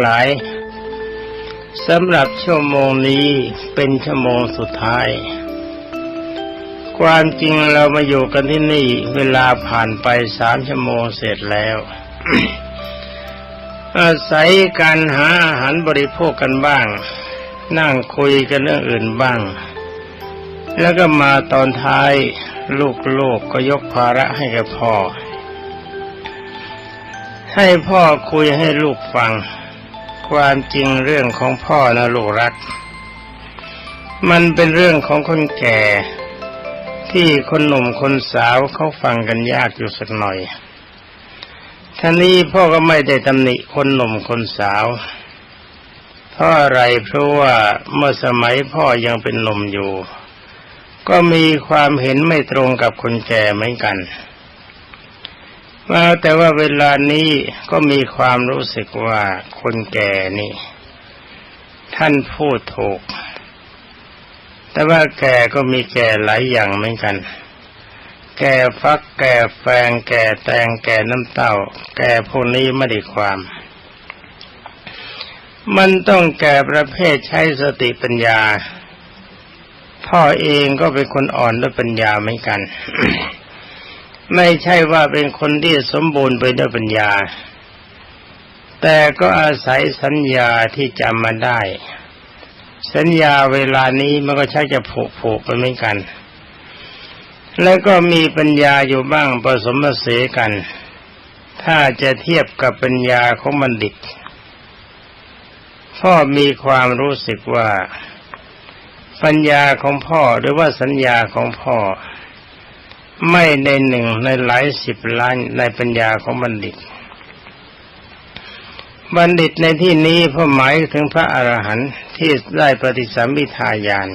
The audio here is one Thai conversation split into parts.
งหลายสำหรับชั่วโมงนี้เป็นชั่วโมงสุดท้าย ความจริงเรามาอยู่กันที่นี่ เวลาผ่านไปสามชั่วโมงเสร็จแล้วอาศัยการหาอาหารบริโภคกันบ้าง นั่งคุยกันเรื่องอื่นบ้าง แล้วก็มาตอนท้ายลูกๆกก็ยกภาระให้กับพ่อ ให้พ่อคุยให้ลูกฟัง ความจริงเรื่องของพ่อนะลูกรัก มันเป็นเรื่องของคนแก่ ที่คนหนุ่มคนสาวเขาฟังกันยากอยู่สักหน่อยท่านี้พ่อก็ไม่ได้ตำหนิคนหนุ่มคนสาว เพราะอะไรเพราะว่าเมื่อสมัยพ่อยังเป็นหนุ่มอยู่ ก็มีความเห็นไม่ตรงกับคนแก่เหมือนกัน ว่าแต่ว่าเวลานี้ก็มีความรู้สึกว่าคนแก่นี่ ท่านพูดถูก แต่ว่าแก่ก็มีแก่หลายอย่างเหมือนกัน แก่ฟักแก่แฟงแก่แตงแก่น้ำเต้า แก่พวกนี้ไม่ได้ความ มันต้องแก่ประเภทใช้สติปัญญา พ่อเองก็เป็นคนอ่อนด้วยปัญญาเหมือนกัน ไม่ใช่ว่าเป็นคนที่สมบูรณ์ไปด้วยปัญญา แต่ก็อาศัยสัญญาที่จำมาได้ สัญญาเวลานี้มันก็ใช้จะผูกผูกไปเหมือนกัน แล้วก็มีปัญญาอยู่บ้างผสมผสานกัน ถ้าจะเทียบกับปัญญาของบัณฑิตพ่อมีความรู้สึกว่า ปัญญาของพ่อหรือว่าสัญญาของพ่อ ไม่ในหนึ่งในหลายสิบล้านในปัญญาของบัณฑิต บัณฑิตในที่นี้พ่อหมายถึงพระอรหันต์ที่ได้ปฏิสัมพิทายาน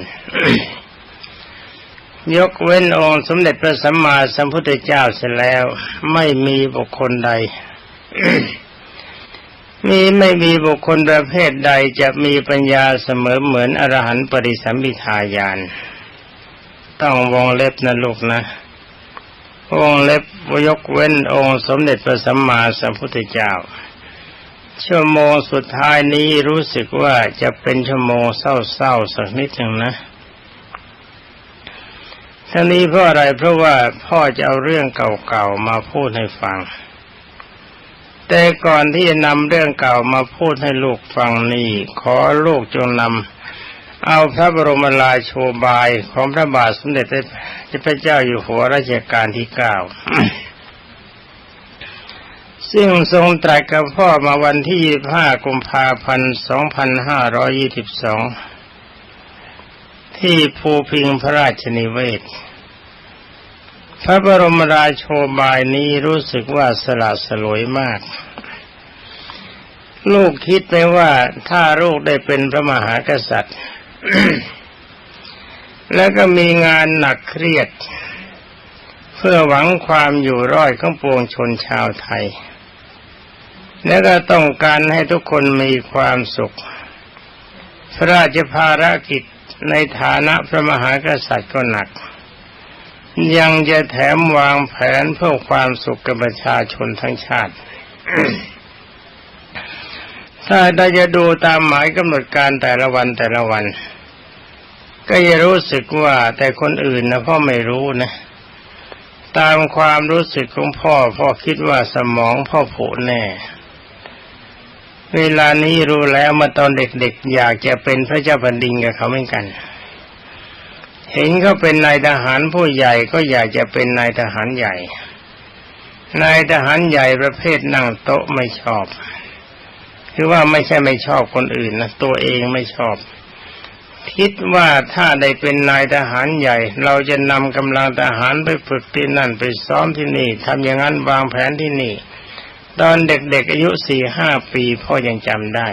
ยกเว้นองค์สมเด็จพระสัมมาสัมพุทธเจ้าเสร็จแล้ว ไม่มีบุคคลใด มีไม่มีบุคคลประเภทใดจะมีปัญญาเสมอเหมือนอรหันต์ปริสัมพิทายานต้องวงเล็บนะลูกนะ วงเล็บยกเว้นองค์สมเด็จพระสัมมาสัมพุทธเจ้า ชั่วโมงสุดท้ายนี้รู้สึกว่าจะเป็นชั่วโมงเศร้าๆสักนิดหนึ่งนะทั้งนี้เพราะอะไรเพราะว่าพ่อจะเอาเรื่องเก่าๆมาพูดให้ฟัง แต่ก่อนที่จะนำเรื่องเก่ามาพูดให้ลูกฟังนี่ขอลูกจงนำ เอาพระบรมราโชบายของพระบาทสมเด็จพระเจ้าอยู่หัวรัชกาลที่เก้าซึ่งทรงตรัสกับพ่อมาวันที่ 25 กุมภาพันธ์ 2522 ที่ภูพิงพระราชนิเวศ พระบรมราโชบายนี้รู้สึกว่าสละสลวยมาก ลูกคิดไหมว่าถ้าลูกได้เป็นพระมหากษัตริย์ แล้วก็มีงานหนักเครียด เพื่อหวังความอยู่รอดของปวงชนชาวไทย และก็ต้องการให้ทุกคนมีความสุข พระราชภารกิจในฐานะพระมหากษัตริย์ก็หนัก ยังจะแถมวางแผนเพื่อความสุขกับประชาชนทั้งชาติ ถ้าได้จะดูตามหมายกำหนดการแต่ละวันแต่ละวัน ก็จะรู้สึกว่าแต่คนอื่นนะพ่อไม่รู้นะ ตามความรู้สึกของพ่อ พ่อคิดว่าสมองพ่อผุแน่ เวลานี้รู้แล้วมาตอนเด็กๆ อยากจะเป็นพระเจ้าแผ่นดินกับเขาเหมือนกัน เห็นเขาเป็นนายทหารผู้ใหญ่ก็อยากจะเป็นนายทหารใหญ่นายทหารใหญ่ประเภทนั่งโต๊ะไม่ชอบ คือว่าไม่ใช่ไม่ชอบคนอื่นนะตัวเองไม่ชอบ คิดว่าถ้าได้เป็นนายทหารใหญ่ เราจะนำกำลังทหารไปฝึกที่นั่นไปซ้อมที่นี่ทำอย่างนั้นวางแผนที่นี่ ตอนเด็กๆอายุสี่ห้าปีพ่อยังจำได้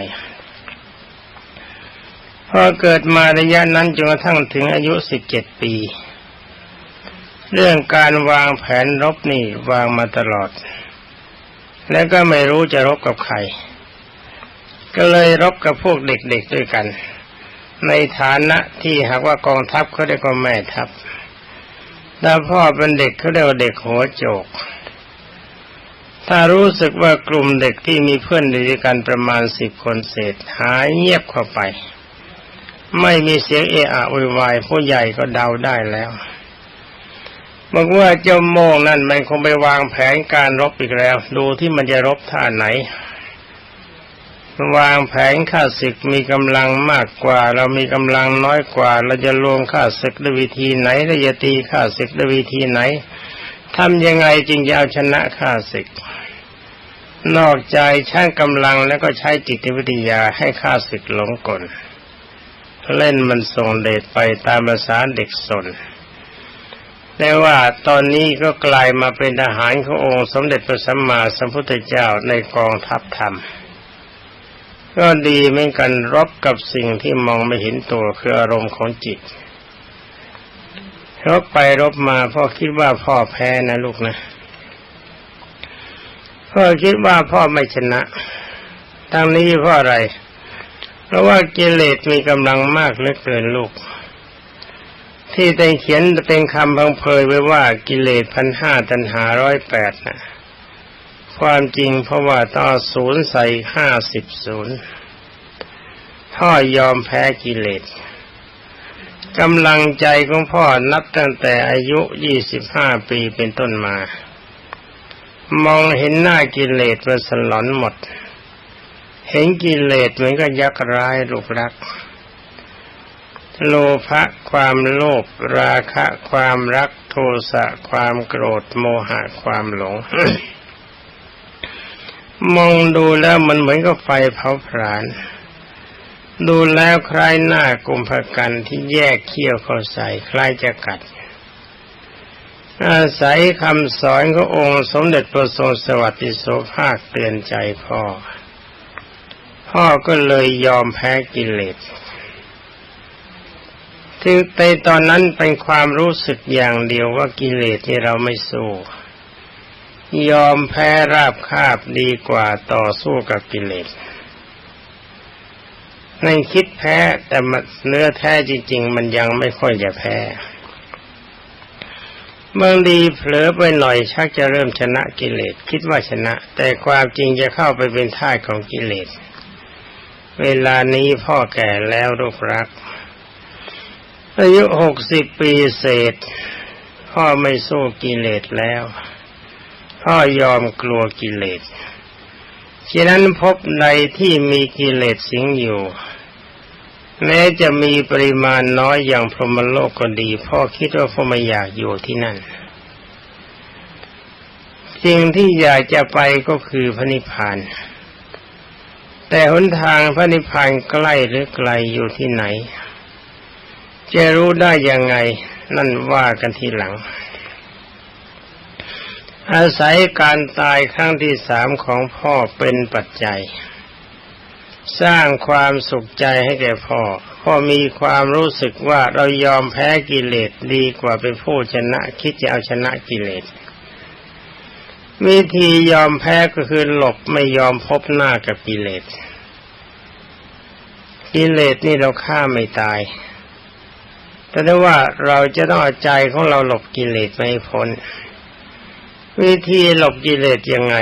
พอเกิดมาระยะนั้นจนกระทั่งถึงอายุสิบเจ็ดปี เรื่องการวางแผนรบนี่วางมาตลอด แล้วก็ไม่รู้จะรบกับใคร ก็เลยรบกับพวกเด็กๆด้วยกัน ในฐานะที่หากว่ากองทัพเขาเรียกว่าแม่ทัพแต่พ่อเป็นเด็กเขาเรียกว่าเด็กหัวโจก ถ้ารู้สึกว่ากลุ่มเด็กที่มีเพื่อนด้วยกันประมาณสิบคนเศษ หายเงียบเข้าไป ไม่มีเสียงเอะอะโวยวายผู้ใหญ่ก็เดาได้แล้วบอกว่าเจ้าโมงนั่นมันคงไปวางแผนการรบอีกแล้ว ดูที่มันจะรบท่าไหน วางแผนข้าศึกมีกำลังมากกว่า เรามีกำลังน้อยกว่า เราจะรวมข้าศึกด้วยวิธีไหนเราจะตีข้าศึกด้วยวิธีไหนทำยังไงจึงจะเอาชนะข้าศึก นอกใจใช่างกำลังแล้วก็ใช้จิตวิทยาให้ข้าศึกหลงกลเล่นมันส่งเดชไปตามภาษาเด็กสนแต่ว่าตอนนี้ก็กลายมาเป็นทหารขององค์สมเด็จพระสัมมาสัมพุทธเจ้าในกองทัพธรรม ก็ดีเหมือนกันรบกับสิ่งที่มองไม่เห็นตัวคืออารมณ์ของจิตรบไปรบมาพ่อคิดว่าพ่อแพ้นะลูกนะพ่อคิดว่าพ่อไม่ชนะทางนี้เพราะอะไร เพราะว่ากิเลสมีกำลังมากเหลือเกินลูก ที่ได้เขียนเป็นคำพังเพยไว้ว่ากิเลสพันห้าตันหาร้อยแปดนะ ความจริงเพราะว่าต่อศูนย์ใส่ห้าสิบศูนย์พ่อยอมแพ้กิเลสกำลังใจของพ่อนับตั้งแต่อายุยี่สิบห้าปีเป็นต้นมา มองเห็นหน้ากิเลสมันสลอนหมด เห็นกิเลสเหมือนกับยักษ์ร้ายลูกรัก โลภะความโลภราคะ ความรักโทสะความโกรธโมหะความหลง มองดูแล้วมันเหมือนกับไฟเผาผลาญดูแล้วคล้ายหน้ากุมภกันที่แยกเขี้ยวเข้าใส่คล้ายจะกัด อาศัยคำสอนขององค์สมเด็จพระทรงสวัสดิโสภาคเตือนใจพ่อ พ่อก็เลยยอมแพ้กิเลสถึงในตอนนั้นเป็นความรู้สึกอย่างเดียวว่ากิเลสที่เราไม่สู้ ยอมแพ้ราบคาบดีกว่าต่อสู้กับกิเลสในคิดแพ้แต่เนื้อแท้จริง ๆ มันยังไม่ค่อยจะแพ้บางดีเผลอไปหน่อยชักจะเริ่มชนะกิเลสคิดว่าชนะ แต่ความจริงจะเข้าไปเป็นท่าของกิเลส เวลานี้พ่อแก่แล้วลูกรัก อายุหกสิบปีเศษ พ่อไม่สู้กิเลสแล้ว พ่อยอมกลัวกิเลสฉะนั้นพบในที่มีกิเลสสิงอยู่ แม้จะมีปริมาณน้อยอย่างพรหมโลกก็ดีพ่อคิดว่าพ่อไม่อยากอยู่ที่นั่น สิ่งที่อยากจะไปก็คือพระนิพพานแต่หนทางพระนิพพานใกล้หรือไกลอยู่ที่ไหน จะรู้ได้ยังไงนั่นว่ากันทีหลัง อาศัยการตายครั้งที่สามของพ่อเป็นปัจจัย สร้างความสุขใจให้แก่พ่อ พ่อมีความรู้สึกว่าเรายอมแพ้กิเลสดีกว่าเป็นผู้ชนะคิดจะเอาชนะกิเลสวิธียอมแพ้ก็คือหลบไม่ยอมพบหน้ากับกิเลสกิเลสนี่เราฆ่าไม่ตาย แต่ได้ว่าเราจะต้องเอาใจของเราหลบกิเลสไม่พ้น วิธีหลบกิเลสยังไง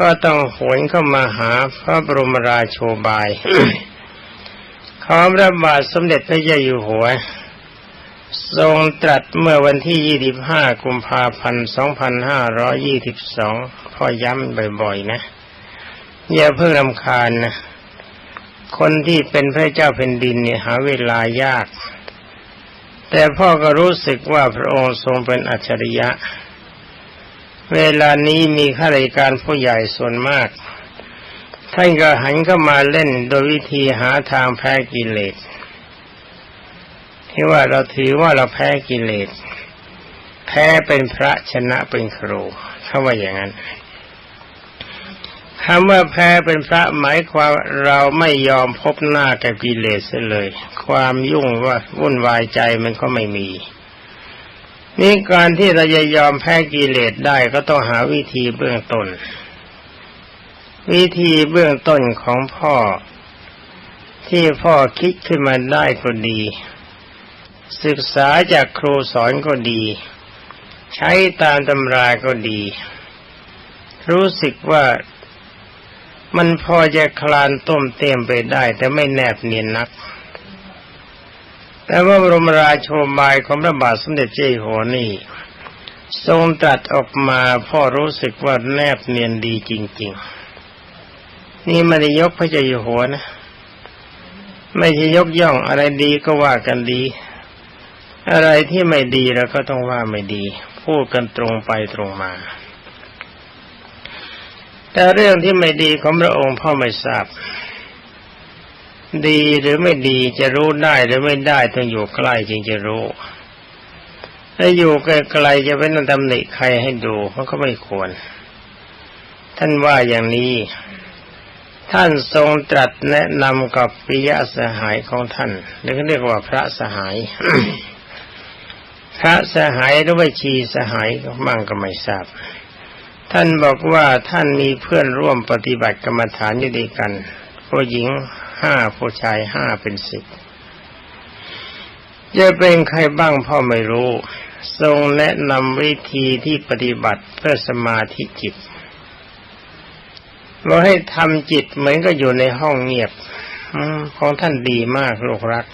ก็ต้องหวนเข้ามาหาพระบรมราโชบาย ขอพระบาทสมเด็จพระเจ้าอยู่หัว ทรงตรัสเมื่อวันที่ 25 กุมภาพันธ์ 2522 พ่อย้ำบ่อยๆ นะ อย่าเพิ่งรำคาญนะ คนที่เป็นพระเจ้าแผ่นดินเนี่ยหาเวลายาก แต่พ่อก็รู้สึกว่าพระองค์ทรงเป็นอัจฉริยะ เวลานี้มีข้าราชการผู้ใหญ่ส่วนมาก ท่านก็หันเข้ามาเล่นโดยวิธีหาทางแพ้กิเลสที่ว่าเราถือว่าเราแพ้กิเลส แพ้เป็นพระชนะเป็นครูเขาว่าอย่างนั้นคำว่าแพ้เป็นพระหมายความเราไม่ยอมพบหน้ากับกิเลสเลย ความยุ่งว่าวุ่นวายใจมันก็ไม่มี นี่การที่เราจะยอมแพ้กิเลสได้ก็ต้องหาวิธีเบื้องต้น วิธีเบื้องต้นของพ่อ ที่พ่อคิดขึ้นมาได้ก็ดี ศึกษาจากครูสอนก็ดี ใช้ตามตำราก็ดี รู้สึกว่ามันพอจะคลานต้มเต็มไปได้แต่ไม่แนบเนียนนัก แต่ว่าบรมราโชบายของพระบาทสมเด็จเจ้าอยู่หัวนี่ทรงตรัสออกมาพ่อรู้สึกว่าแนบเนียนดีจริง ๆ นี่ไม่ได้ยกพระเจ้าอยู่หัวนะ ไม่ใช่ยกย่องอะไรดีก็ว่ากันดี อะไรที่ไม่ดีเราก็ต้องว่าไม่ดี พูดกันตรงไปตรงมา แต่เรื่องที่ไม่ดีของพระองค์พ่อไม่ทราบ ดีหรือไม่ดีจะรู้ได้หรือไม่ได้ต้องอยู่ใกล้จึงจะรู้ ถ้าอยู่ไกลๆจะเป็นตำหนิใครให้ดูมันก็ไม่ควร ท่านว่าอย่างนี้ ท่านทรงตรัสแนะนำกับปิยสหายของท่านหรือเรียกว่าพระสหาย พระสหายหรือว่าชีสหายก็มั่งก็ไม่ทราบ ท่านบอกว่าท่านมีเพื่อนร่วมปฏิบัติกรรมฐานอยู่ด้วยกันผู้หญิง ห้าผู้ชายห้าเป็นสิบจะเป็นใครบ้างพ่อไม่รู้ ทรงแนะนำวิธีที่ปฏิบัติเพื่อสมาธิจิต เราให้ทำจิตเหมือนก็อยู่ในห้องเงียบอของท่านดีมากลูกรัก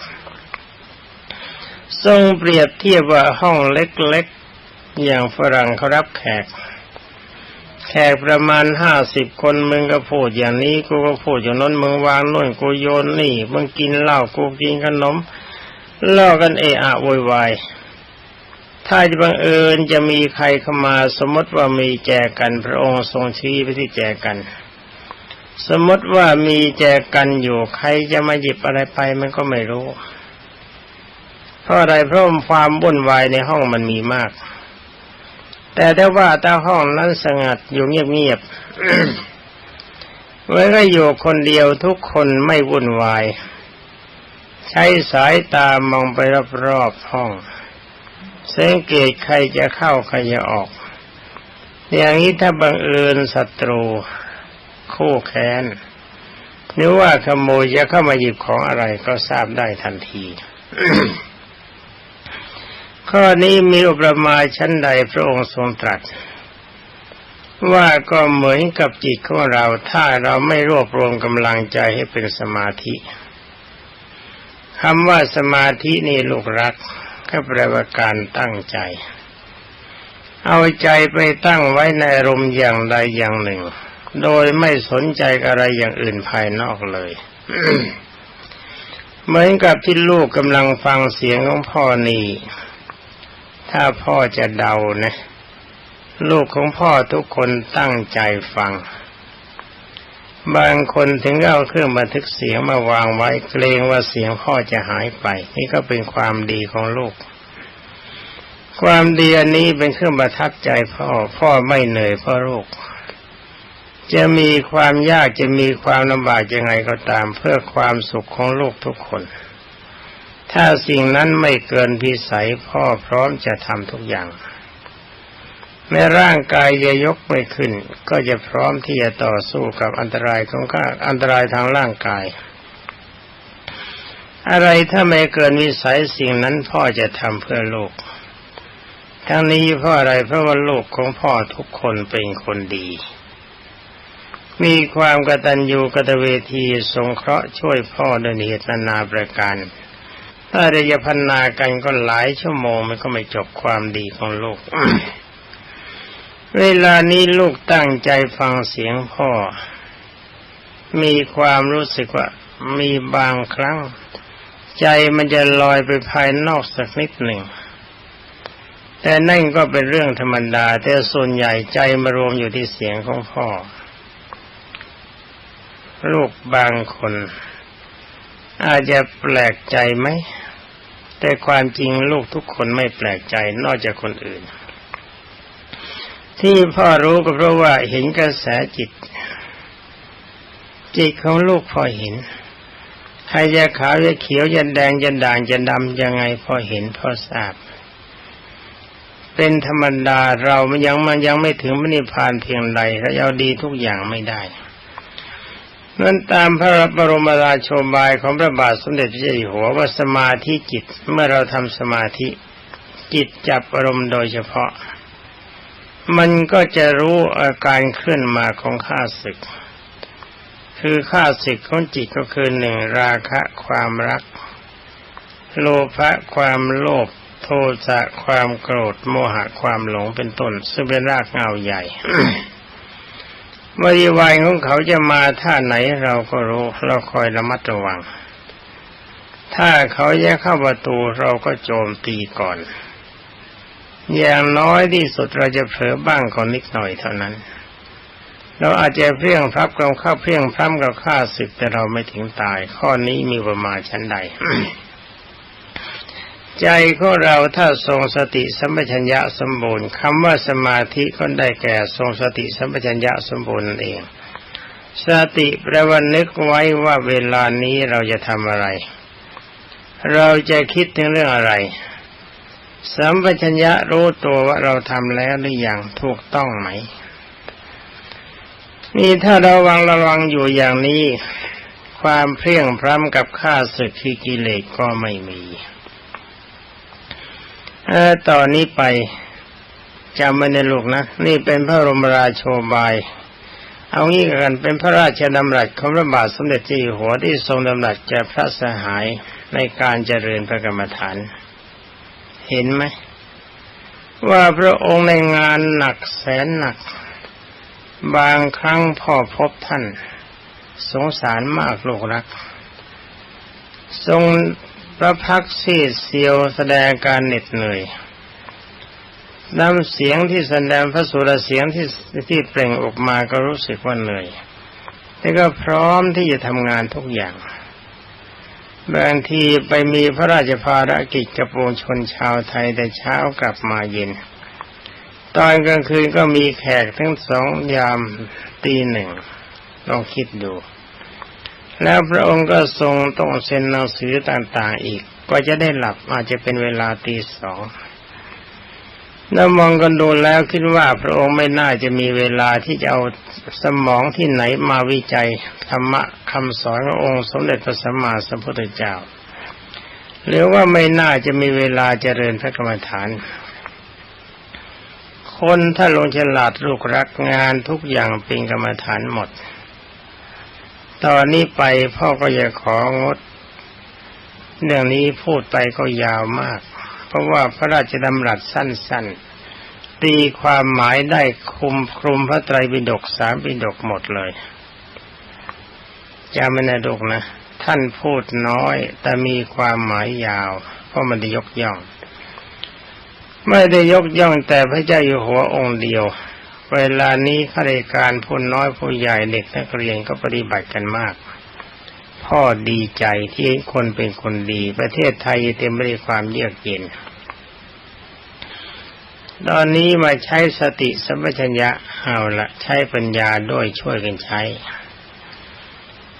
ทรงเปรียบเทียบว่าห้องเล็กๆ อย่างฝรั่งเขารับแขก แขกประมาณห้าสิบคนมึงก็พูดอย่างนี้กูก็พูดอย่างนั้นมึงวางนู่นกูโยนนี่มึงกินเหล้ากูกินขนมล่อกันเอะอะโวยวายถ้าจะบังเอิญจะมีใครเข้ามาสมมติว่ามีแจกันพระองค์ทรงชี้ไปที่แจกัน สมมติว่ามีแจกันอยู่ใครจะมาหยิบอะไรไปมันก็ไม่รู้ เพราะอะไรเพราะความวุ่นวายในห้องมันมีมาก แต่ถ้ว่าถ้าห้องนั้นสงัดอยู่เงียบๆเมื่อก็อยู่คนเดียวทุกคนไม่วุ่นวาย ใช้สายตามองไปรอบๆห้องสังเกตใครจะเข้าใครจะออก อย่างนี้ถ้าบังเอิญศัตรู คู่แค้นหรือว่าขโมยจะเข้ามาหยิบของอะไรก็ทราบได้ทันที ข้อนี้มีอุปมาชั้นใดพระองค์ทรงตรัส ว่าก็เหมือนกับจิตของเราถ้าเราไม่รวบรวมกำลังใจให้เป็นสมาธิคำว่าสมาธินี่ลูกรักก็แปลว่าการตั้งใจ เอาใจไปตั้งไว้ในอารมณ์อย่างใดอย่างหนึ่ง โดยไม่สนใจอะไรอย่างอื่นภายนอกเลยเหมือนกับที่ลูกกำลังฟังเสียงของพ่อนี่ ถ้าพ่อจะเดานะ ลูกของพ่อทุกคนตั้งใจฟัง บางคนถึงเอาเครื่องบันทึกเสียงมาวางไว้เกรงว่าเสียงพ่อจะหายไป นี่ก็เป็นความดีของลูก ความดีอันนี้เป็นเครื่องประทับใจพ่อ พ่อไม่เหนื่อยเพราะลูกจะมีความยากจะมีความลำบากยังไงก็ตามเพื่อความสุขของลูกทุกคน ถ้าสิ่งนั้นไม่เกินพิสัยพ่อพร้อมจะทำทุกอย่างแม้ร่างกายจะยกไม่ขึ้น ก็จะพร้อมที่จะต่อสู้กับอันตรายของข้าอันตรายทางร่างกาย อะไรถ้าไม่เกินวิสัยสิ่งนั้นพ่อจะทำเพื่อลูกทั้งนี้เพราะอะไรเพราะว่าลูกของพ่อทุกคนเป็นคนดี มีความกตัญญูกตเวทีสงเคราะห์ช่วยพ่อด้วยเหตุนานาประการ ถ้าเรียพันนากันก็หลายชั่วโมงมันก็ไม่จบความดีของลูก เวลานี้ลูกตั้งใจฟังเสียงพ่อ มีความรู้สึกว่ามีบางครั้ง ใจมันจะลอยไปภายนอกสักนิดหนึ่ง แต่นั่นก็เป็นเรื่องธรรมดา แต่ส่วนใหญ่ใจมารวมอยู่ที่เสียงของพ่อ ลูกบางคน อาจจะแปลกใจไหม แต่ความจริงลูกทุกคนไม่แปลกใจนอกจากคนอื่น ที่พ่อรู้ก็เพราะว่าเห็นกระแสจิต จิตของลูกพอเห็นใครจะขาวจะเขียวจะแดงจะด่างจะดำยังไงพอเห็นพอทราบ เป็นธรรมดาเรามันยังมันยังไม่ถึงมรรคผานเพียงใดเราเอาดีทุกอย่างไม่ได้ นั้นตามพระบรมราโชบายของพระบาทสมเด็จพระเจ้าอยู่หัวว่าสมาธิจิตเมื่อเราทำสมาธิจิตจับอารมณ์โดยเฉพาะ มันก็จะรู้อาการเคลื่อนมาของข้าศึก คือข้าศึกของจิตก็คือหนึ่งราคะความรัก โลภะความโลภโทสะความโกรธโมหะความหลงเป็นต้น ซึ่งเป็นรากเงาใหญ่ บริวารของเขาจะมาท่าไหนเราก็รู้เราคอยระมัดระวัง ถ้าเขาแยกเข้าประตูเราก็โจมตีก่อน อย่างน้อยที่สุดเราจะเผลอบ้างก่อนนิดหน่อยเท่านั้น เราอาจจะเพี้ยงพรับกับข้าเพี้ยงพร้ำกับข้าศึกแต่เราไม่ถึงตาย ข้อนี้มีประมาณชั้นใด ใจของเราถ้าทรงสติสัมปชัญญะสมบูรณ์คำว่าสมาธิก็ได้แก่ทรงสติสัมปชัญญะสมบูรณ์นั่นเอง สติแปลว่านึกไว้ว่าเวลานี้เราจะทำอะไร เราจะคิดถึงเรื่องอะไร สัมปชัญญะรู้ตัวว่าเราทำแล้วหรือยังถูกต้องไหม นี่ถ้าเราวังระวังอยู่อย่างนี้ ความเพลียงพร้ำกับข้าศึกคือกิเลสก็ไม่มี เออตอนนี้ไปจำไม่ได้ลูกนะ นี่เป็นพระรมราโชบาย เอางี้กันเป็นพระราชดำรัสของพระบาทสมเด็จเจ้าอยู่หัวที่ทรงดำรัสแก่พระสหายในการเจริญพระกรรมฐาน เห็นไหม ว่าพระองค์ในงานหนักแสนหนัก บางครั้งพ่อพบท่าน สงสารมากลูกรักทรง พระพักซีดเสียวแสดงการเหน็ดเหนื่อยน้ำเสียงที่แสดงพระสุรเสียงที่ที่เปล่งออกมาก็รู้สึกว่าเหนื่อยแต่ก็พร้อมที่จะทำงานทุกอย่างบางทีไปมีพระราชภารกิจกับปวงชนชาวไทยแต่เช้ากลับมาเย็น ตอนกลางคืนก็มีแขกทั้งสองยามตีหนึ่งลองคิดดู แล้วพระองค์ก็ทรงต้องเซ็นหนังสือต่างๆอีก ก็จะได้หลับอาจจะเป็นเวลาตีสองแล้วมองกันดูแล้วคิดว่าพระองค์ไม่น่าจะมีเวลาที่จะเอาสมองที่ไหนมาวิจัยธรรมะคำสอนขององค์สมเด็จพระสัมมาสัมพุทธเจ้า หรือว่าไม่น่าจะมีเวลาเจริญพระกรรมฐาน คนถ้าลงฉลาดลูกรักงานทุกอย่างเป็นกรรมฐานหมด ตอนนี้ไปพ่อก็อยากของด เรื่องนี้พูดไปก็ยาวมาก เพราะว่าพระราชดำรัสสั้น ๆ ตีความหมายได้คุมคลุมพระไตรปิฎกสามปิฎกหมดเลยจำไม่ได้ดกนะ ท่านพูดน้อย แต่มีความหมายยาว เพราะมันได้ยกย่อง ไม่ได้ยกย่องแต่พระเจ้าอยู่หัวองค์เดียว เวลานี้ข้าราชการผู้น้อยผู้ใหญ่เด็กนักเรียนก็ปฏิบัติกันมาก พ่อดีใจที่คนเป็นคนดี ประเทศไทยเต็มไปด้วยความเยือกเย็น ตอนนี้มาใช้สติสัมปชัญญะเอาละใช้ปัญญาด้วยช่วยกันใช้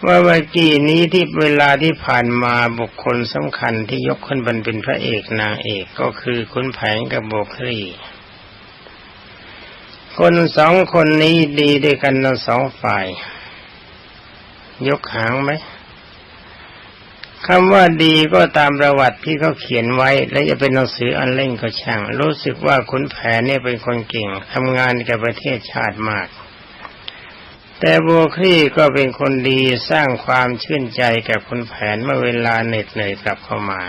ว่าเมื่อกี้นี้ที่เวลาที่ผ่านมาบุคคลสำคัญที่ยกขึ้นบนเป็นพระเอกนางเอกก็คือคุณแผงกับโบครี คนสองคนนี้ดีด้วยกันทั้งสองฝ่าย ยกหางไหมคำว่าดีก็ตามประวัติที่เขาเขียนไว้ และจะเป็นหนังสืออันเล่งก็ช่าง รู้สึกว่าคุณแผนเนี่ยเป็นคนเก่งทำงานกับประเทศชาติมาก แต่บัวครี่ก็เป็นคนดีสร้างความชื่นใจแก่คุณแผนเมื่อเวลาเหน็ดเหนื่อยกลับเข้ามา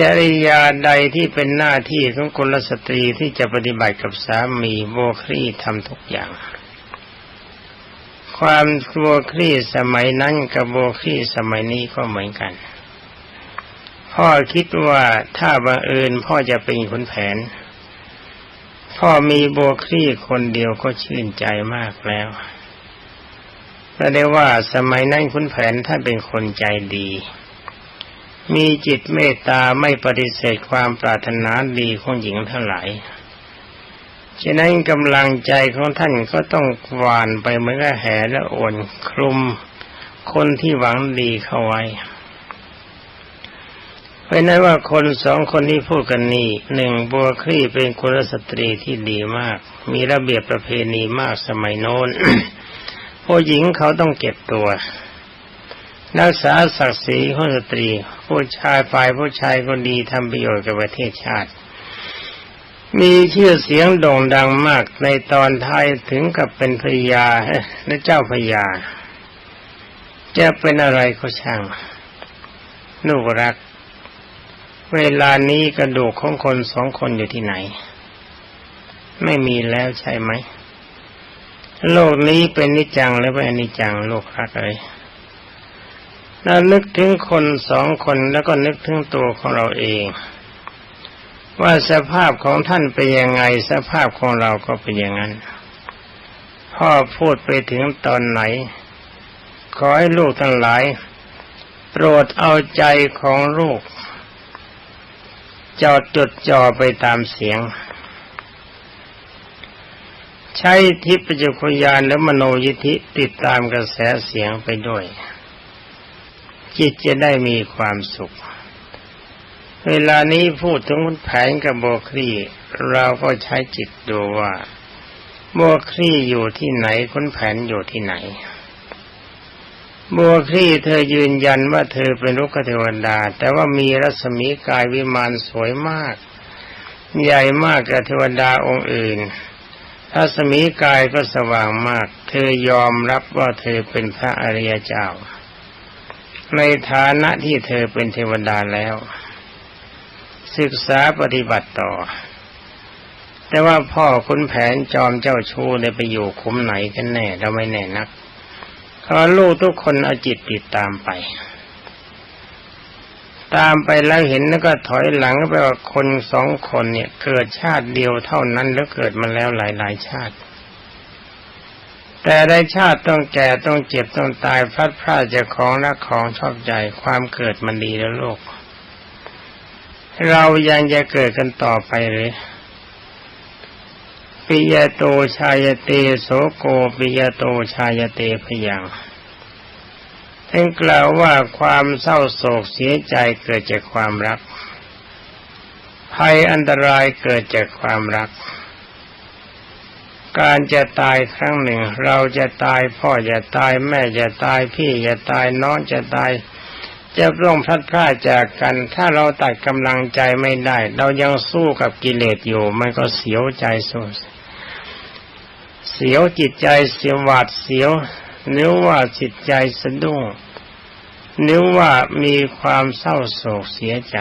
จริยาใดที่เป็นหน้าที่ของกุลสตรีที่จะปฏิบัติกับสามีโบครีทำทุกอย่าง ความโบครีสมัยนั้นกับโบครีสมัยนี้ก็เหมือนกัน พ่อคิดว่าถ้าบังเอิญพ่อจะเป็นขุนแผน พ่อมีโบครีคนเดียวก็ชื่นใจมากแล้วแต่ได้ว่าสมัยนั้นขุนแผนท่านเป็นคนใจดี มีจิตเมตตาไม่ปฏิเสธความปรารถนาดีของหญิงทั้งหลายฉะนั้นกำลังใจของท่านก็ต้องหวานไปเหมือนกับแห่และโอนคลุมคนที่หวังดีเข้าไว้เพราะนั้นว่าคนสองคนที่พูดกันนี้หนึ่งบัวคลี่เป็นคนสตรีที่ดีมาก มีระเบียบประเพณีมากสมัยโน้นผู้หญิงเขาต้องเก็บตัว รักษาศักดิ์ศรีของสตรี ผู้ชายฝ่ายผู้ชายคนดีทำประโยชน์กับประเทศชาติ มีชื่อเสียงโด่งดังมากในตอนท้ายถึงกับเป็นพญาและเจ้าพญาจะเป็นอะไรก็ช่างลูกรัก เวลานี้กระดูกของคนสองคนอยู่ที่ไหน ไม่มีแล้วใช่ไหมโลกนี้เป็นนิจจังหรือเป็นอนิจจังโลกรักเลย เรานึกถึงคนสองคนแล้วก็นึกถึงตัวของเราเอง ว่าสภาพของท่านเป็นยังไงสภาพของเราก็เป็นอย่างนั้น พ่อพูดไปถึงตอนไหน ขอให้ลูกทั้งหลาย โปรดเอาใจของลูกจอดจดจ่อไปตามเสียง ใช้ทิพยจักรยานและมโนยิธิติดตามกระแสเสียงไปด้วย จิตจะได้มีความสุข เวลานี้พูดถึงแผนกับโบครีเราก็ใช้จิตดูว่า โบครีอยู่ที่ไหนคุณแผนอยู่ที่ไหนบัวคลี่เธอยืนยันว่าเธอเป็นลูกเทวดา แต่ว่ามีรัศมีกายวิมานสวยมาก ใหญ่มากกว่าเทวดาองค์อื่น รัศมีกายก็สว่างมาก เธอยอมรับว่าเธอเป็นพระอริยเจ้า ในฐานะที่เธอเป็นเทวดาแล้ว ศึกษาปฏิบัติต่อ แต่ว่าพ่อคุณแผนจอมเจ้าชู้ได้ไปอยู่คุ้มไหนกันแน่เราไม่แน่นักขอลูกทุกคนเอาจิตติดตามไป ตามไปแล้วเห็นแล้วก็ถอยหลังไปว่าคนสองคนเนี่ย เกิดชาติเดียวเท่านั้นแล้วเกิดมาแล้วหลายๆชาติ แต่ได้ชาติต้องแก่ต้องเจ็บต้องตายพลัดพรากจากของรักของชอบใจความเกิดมันดีแล้วโลก เรายังจะเกิดกันต่อไปหรือปิยโตชายเตโสโกปิยโตชายเตพยังท่านกล่าวว่าความเศร้าโศกเสียใจเกิดจากความรัก ภัยอันตรายเกิดจากความรัก การจะตายครั้งหนึ่ง เราจะตายพ่อจะตายแม่จะตายพี่จะตายน้องจะตาย จะร่องพลัดพรากจากกัน ถ้าเราตัดกำลังใจไม่ได้ เรายังสู้กับกิเลสอยู่ มันก็เสียวใจสุดเสียวจิตใจเสียวหวาดเสียวนึกว่าจิตใจสะดุ้งนึกว่ามีความเศร้าโศกเสียใจ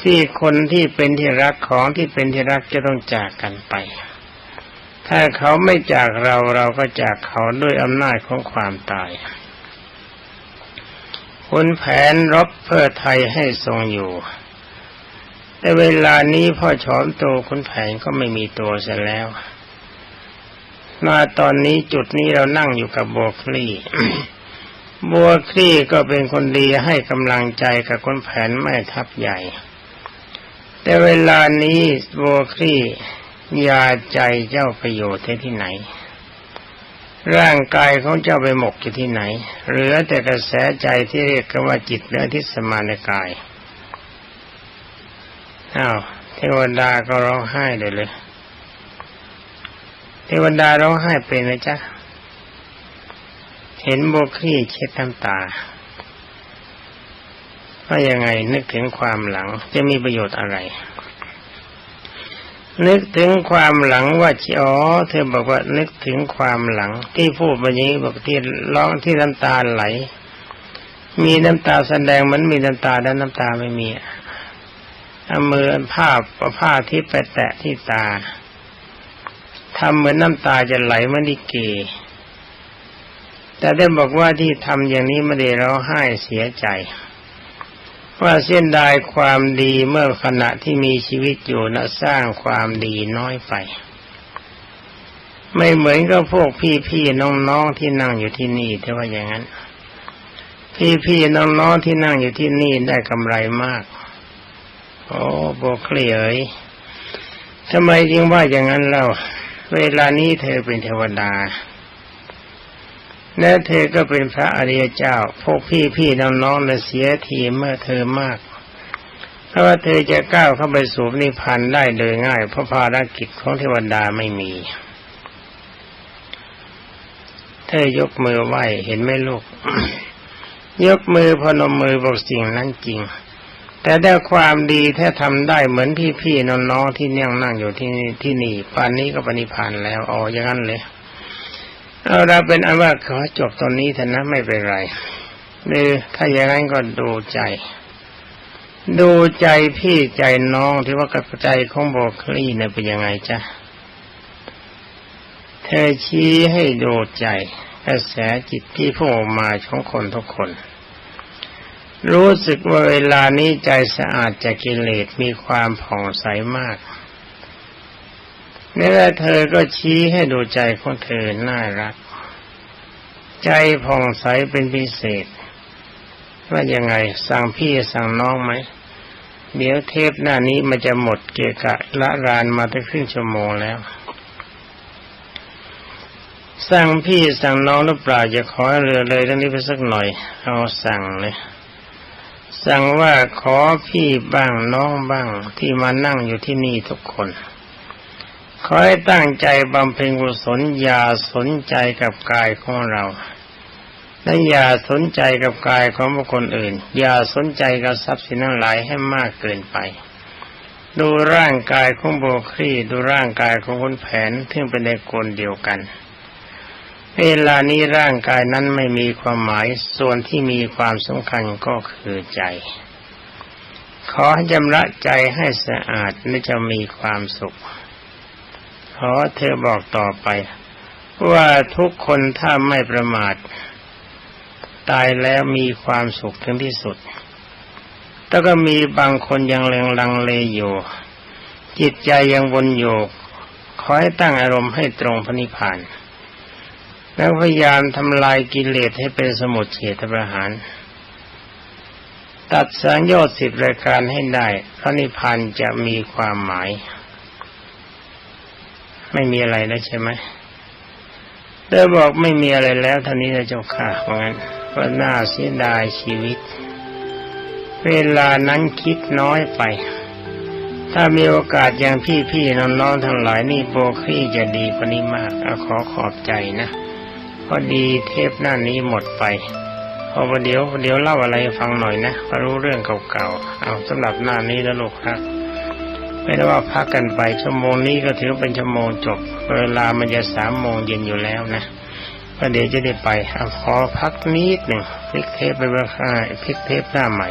ที่คนที่เป็นที่รักของที่เป็นที่รักจะต้องจากกันไป ถ้าเขาไม่จากเราเราก็จากเขาด้วยอำนาจของความตายคุณแผนรบเพื่อไทยให้ทรงอยู่ แต่เวลานี้พ่อฉอมโตคุณแผนก็ไม่มีตัวเสียแล้วมาตอนนี้จุดนี้เรานั่งอยู่กับบัวคลี่ บัวคลี่ก็เป็นคนดีให้กำลังใจกับคนแผนแม่ทัพใหญ่ แต่เวลานี้บัวคลี่ ยาใจเจ้าประโยชน์ที่ไหน ร่างกายของเจ้าไปหมกอยู่ที่ไหน เหลือแต่กระแสใจที่เรียกกันว่าจิตเนื้อทิสมานกายอ้าวเทวดาก็ร้องไห้เลยเลยเทวดาร้องไห้เป็นไหมจ๊ะ เห็นโบคี้เช็ดน้ำตาว่ายังไงนึกถึงความหลังจะมีประโยชน์อะไร นึกถึงความหลังว่าอ๋อเธอบอกว่านึกถึงความหลัง ที่พูดแบบนี้บอกที่ร้องที่น้ำตาไหล มีน้ำตาแสดงมันมีน้ำตาแล้วน้ำตาไม่มีเอามือผ้าผ้าที่ไปแตะที่ตาทำเหมือนน้ำตาจะไหลมาดิเก แต่ได้บอกว่าที่ทำอย่างนี้ไม่ได้ร้องไห้เสียใจ ว่าเส้นดายความดีเมื่อขณะที่มีชีวิตอยู่นะสร้างความดีน้อยไป ไม่เหมือนกับพวกพี่ๆน้องๆที่นั่งอยู่ที่นี่แต่ว่าอย่างนั้นพี่ๆน้องๆที่นั่งอยู่ที่นี่ได้กำไรมาก โอ้โบเคลียร์ทำไมจึงว่าอย่างนั้นเล่า เวลานี้เธอเป็นเทวดา และเธอก็เป็นพระอริยเจ้า พวกพี่พี่น้องๆเนี่ยเสียทีเมื่อเธอมาก เพราะว่าเธอจะก้าวเข้าไปสู่นิพพานได้โดยง่าย เพราะภารกิจของเทวดาไม่มี เธอยกมือไหวเห็นไหมลูก ยกมือพนมมือบอกสิ่งนั้นจริง แต่ได้ความดีถ้าทำได้เหมือนพี่ๆน้องๆที่นั่งนั่งอยู่ที่นี่ที่นี่ปานนี้ก็ปณิพานแล้วอ๋ออย่างนั้นเลย เอาเราเป็นอันว่าขอจบตอนนี้เถอะนะไม่เป็นไรหรือถ้าอย่างนั้นก็ดูใจ ดูใจพี่ใจน้องที่ว่ากับใจของโบคลี่เนี่ยเป็นยังไงจ๊ะเธอชี้ให้ดูใจกระแสจิตที่พุ่งออกมาของคนทุกคน รู้สึกว่าเวลานี้ใจสะอาดจากกิเลสมีความผ่องใสมาก นี่แหละเธอก็ชี้ให้ดูใจของเธอน่ารัก ใจผ่องใสเป็นพิเศษ ว่ายังไงสั่งพี่สั่งน้องไหมเดี๋ยวเทปหน้านี้มันจะหมดเกะกะละรานมาตั้งครึ่งชั่วโมงแล้ว สั่งพี่สั่งน้องหรือเปล่าจะขอเรือเลยเรื่องนี้ไปสักหน่อย เอาสั่งเลย สั่งว่าขอพี่บ้างน้องบ้างที่มานั่งอยู่ที่นี่ทุกคน ขอให้ตั้งใจบำเพ็ญกุศลอย่าสนใจกับกายของเราและอย่าสนใจกับกายของบุคคลอื่น อย่าสนใจกับทรัพย์สินทั้งหลายให้มากเกินไป ดูร่างกายของโบครีดูร่างกายของคนแผนที่เป็นในกลเดียวกัน เวลานี้ร่างกายนั้นไม่มีความหมายส่วนที่มีความสำคัญก็คือใจ ขอให้จำระใจให้สะอาดและจะมีความสุข ขอเธอบอกต่อไป ว่าทุกคนถ้าไม่ประมาท ตายแล้วมีความสุขถึงที่สุด แต่ก็มีบางคนยังเลงลังเลอยู่ จิตใจยังวนโยกขอให้ตั้งอารมณ์ให้ตรงพระนิพพาน แล้วพยายามทำลายกิเลสให้เป็นสมุทเฉทประหาร ตัดสังโยชน์สิบรายการให้ได้ พระนิพพานจะมีความหมาย ไม่มีอะไรแล้วใช่ไหมเธอบอกไม่มีอะไรแล้วท่านี้นะเจ้าค่ะเพราะงั้นก็น่าเสียดายชีวิต เวลานั้นคิดน้อยไป ถ้ามีโอกาสอย่างพี่ๆน้องๆทั้งหลายนี่โบครี่จะดีกว่านี้มากเอาขอขอบใจนะพอดีเทปหน้านี้หมดไปพอประเดี๋ยวเดี๋ยวเล่าอะไรฟังหน่อยนะพอรู้เรื่องเก่าๆเอาสำหรับหน้านี้แล้วลูกครับ ไม่ได้ว่าพักกันไปชั่วโมงนี้ก็ถือเป็นชั่วโมงจบ เวลามันจะสามโมงเย็นอยู่แล้วนะก็เดี๋ยวจะได้ไปเอาขอพักนิดหนึ่งพลิกเทปไปว่าพลิกเทปหน้าใหม่